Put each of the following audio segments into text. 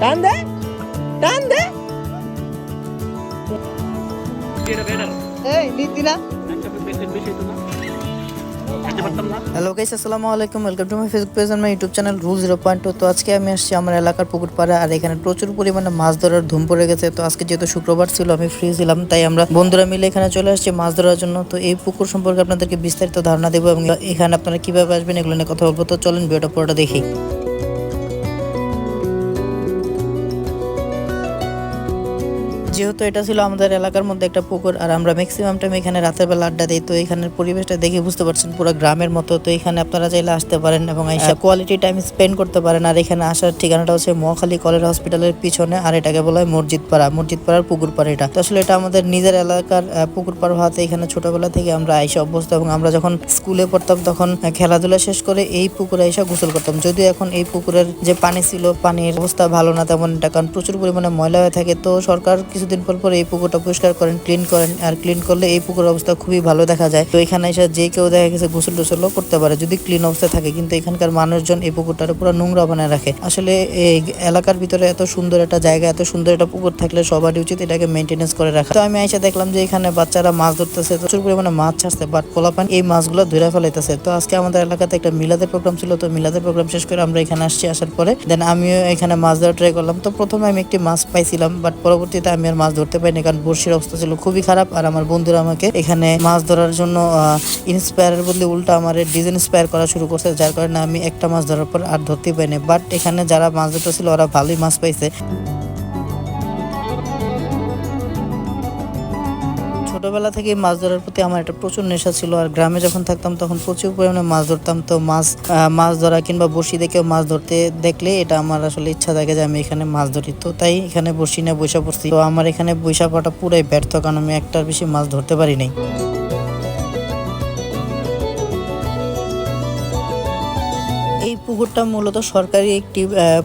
টান দে টান দে এই নিতি না হ্যালো গাইস আসসালামু আলাইকুম। Welcome to my Facebook page R my YouTube channel rule zero point তো আজকে আমি আসছি আমার এলাকার পুকুর পাড়ে আর এখানে প্রচুর পরিমাণে মাছ ধরার ধুম পড়ে গেছে। তো আজকে যেহেতু শুক্রবার ছিল আমি ফ্রি ছিলাম তাই আমরা বন্ধুরা মিলে এখানে চলে আসছি মাছ ধরার জন্য। তো এই পুকুর সম্পর্কে আপনাদেরকে বিস্তারিত ধারণা দেবো এবং এখানে আপনারা কীভাবে আসবেন এগুলো নিয়ে কথা বলব। তো চলেন ভিডিওটা পুরোটা দেখি। যেহেতু এটা ছিল আমাদের এলাকার মধ্যে একটা পুকুর আর আমরা ম্যাক্সিমাম টাইম এখানে রাতের বেলা আড্ডা দিই তো এখানের পরিবেশটা দেখে বুঝতে পারছেন পুরো গ্রামের মতো। তো এখানে আপনারা চাইলে আসতে পারেন এবং এইসব কোয়ালিটি টাইম স্পেন্ড করতে পারেন। আর এখানে আসার ঠিকানাটা হচ্ছে মহাখালী কলেরা হসপিটালের পিছনে আর এটাকে বলা হয় মসজিদ পাড়া মসজিদ পাড়ার পুকুর পাড়া এটা। তো আসলে এটা আমাদের নিজের এলাকার পুকুর পাড় হওয়াতে এখানে ছোটবেলা থেকে আমরা আইসা অভ্যস্ত এবং আমরা যখন স্কুলে পড়তাম তখন খেলাধুলা শেষ করে এই পুকুরে এসে গোসল করতাম। যদিও এখন এই পুকুরের যে পানি ছিল পানির অবস্থা ভালো না তেমন এটা কারণ প্রচুর পরিমাণে ময়লা হয়ে থাকে। তো সরকার কিছুদিন পর পর এই পুকুরটা পরিষ্কার করেন ক্লিন করেন আর ক্লিন করলে এই পুকুরের অবস্থা খুবই ভালো দেখা যায়। তো এখানে এসে যে কেউ দেখা গেছে গোসল টোসলও করতে পারে, যদি ক্লিন অবস্থা থাকে। কিন্তু এখানকার মানুষজন এই পুকুরটা পুরো নোংরা বানায় রাখে। আসলে এই এলাকার ভিতরে এত সুন্দর একটা জায়গা, এত সুন্দর একটা পুকুর থাকলে সবারই উচিত এটাকে মেনটেনেন্স করে রাখা। তো আমি এসে দেখলাম যে এখানে বাচ্চারা মাছ ধরতেছে, প্রচুর পরিমাণে মাছ ছাড়ছে বাট পোলাপান এই মাছগুলো ধরে ফেলাইতেছে। তো আজকে আমাদের এলাকাতে একটা মিলাদের প্রোগ্রাম ছিল, তো মিলাদের প্রোগ্রাম শেষ করে আমরা এখানে আসছি, আসার পরে। দেন আমিও এখানে মাছ ধরা ট্রাই করলাম। তো প্রথমে আমি একটি মাছ পাইছিলাম বাট পরবর্তীতে আমি আর মাছ ধরতে পারিনি কারণ বর্ষির অবস্থা ছিল খুবই খারাপ আর আমার বন্ধুরা আমাকে এখানে মাছ ধরার জন্য ইন্সপায়ারের বদলে উল্টা আমার ডিসইন্সপায়ার করা শুরু করছে, যার কারণে আমি একটা মাছ ধরার পর আর ধরতে পারিনি। বাট এখানে যারা মাছ ধরতেছিল ওরা ভালোই মাছ পাইছে। ছোটবেলা থেকে মাছ ধরার প্রতি আমার একটা প্রচুর নেশা ছিল। আর গ্রামে যখন থাকতাম তখন প্রচুর পরিমাণে মাছ ধরতাম। তো মাছ মাছ ধরা কিংবা বসি দেখেও মাছ ধরতে দেখলে এটা আমার আসলে ইচ্ছা থাকে যে আমি এখানে মাছ ধরি। তো তাই এখানে বসি না বৈশা পড়ছি। তো আমার এখানে বৈশা পাটা পুরাই ব্যর্থ, কারণ আমি একটার বেশি মাছ ধরতে পারি নাই। পুকুরটা মূলত সরকারি একটি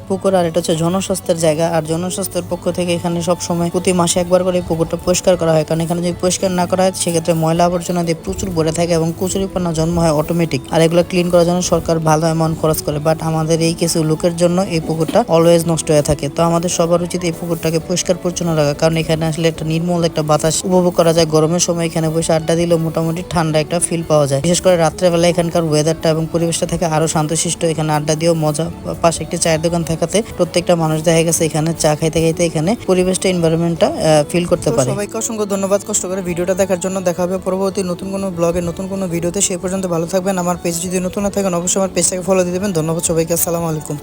পুকুর আর এটা হচ্ছে জনস্বাস্থ্যের জায়গা। আর জনস্বাস্থ্যের পক্ষ থেকে এখানে সব সময় প্রতি মাসে একবার করে পুকুরটা পরিষ্কার করা হয়। কারণ এখানে যদি পরিষ্কার না করা হয়, সেক্ষেত্রে ময়লা আবর্জনা দিয়ে প্রচুর ভরে থাকে এবং কচুরিপানা জন্ম হয় অটোমেটিক আর এগুলো ক্লিন করার জন্য সরকার ভালো অ্যামাউন্ট খরচ করে। বাট আমাদের এই কিছু লোকের জন্য এই পুকুরটা অলওয়েজ নষ্ট হয়ে থাকে। তো আমাদের সবার উচিত এই পুকুরটাকে পরিষ্কার পরিচ্ছন্ন রাখা। কারণ এখানে আসলে একটা নির্মল একটা বাতাস উপভোগ করা যায়। গরমের সময় এখানে বসে আড্ডা দিলেও মোটামুটি ঠান্ডা একটা ফিল পাওয়া যায়। বিশেষ করে রাত্রেবেলা এখানকার ওয়েদারটা এবং পরিবেশটা থেকে আরও শান্তশিষ্ট এখানে আড্ডা দিয়েও মজা। পাশে একটি চায়ের দোকান থাকাতে প্রত্যেকটা মানুষ দেখা গেছে এখানে চা খাইতে খাইতে এখানে পরিবেশটা এনভায়রনমেন্টটা ফিল করতে পারে। সবাইকে অসংখ্য ধন্যবাদ। কষ্ট করে ভিডিওটা দেখার জন্য দেখা হবে পরবর্তী নতুন কোনো ব্লগে নতুন কোনো ভিডিওতে। সেই পর্যন্ত ভালো থাকবেন। আমার পেজ যদি নতুন না থাকেন অবশ্যই আমার পেজটাকে ফলো দিয়ে দেবেন। ধন্যবাদ সবাইকে। আসসালামু আলাইকুম।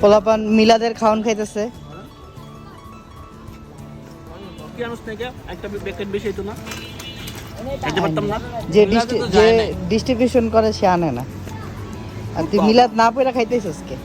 পোলাপান মিলাদের খাওয়ান খাইতেছে যে যে ডিস্ট্রিবিউশন করে সে আনে না আর তুই মিলাদ না পয়রা খাইতেছিস কে